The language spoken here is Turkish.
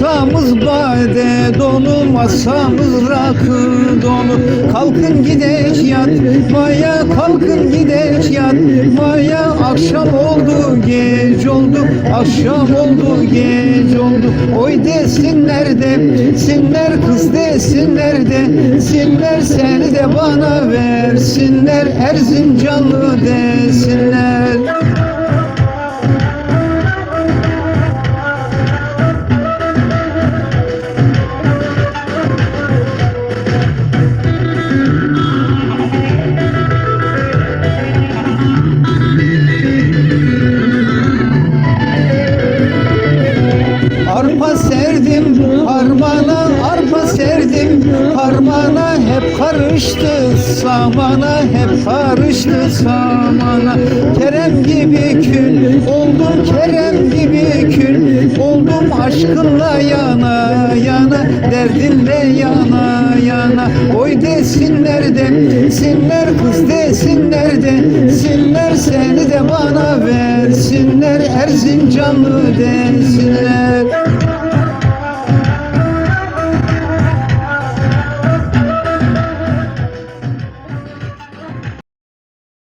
Masamız bade dolu, masamız rakı dolu Kalkın gidek yat, maya kalkın gidek yat. Maya akşam oldu, gece oldu. Akşam oldu, gece oldu. Oy desinler de, sinler kız desinler de. Sinler seni de bana versinler Erzincanlı desinler Arpa serdim harmana, arpa serdim. Harmana Hep karıştı samana, hep karıştı samana. Kerem gibi kül, oldum Kerem gibi kül Oldum. Aşkınla yana yana, derdinle yana yana. Oy desinler de, sinler kız desinler de. Sinler seni de bana versinler Erzincanlı desinler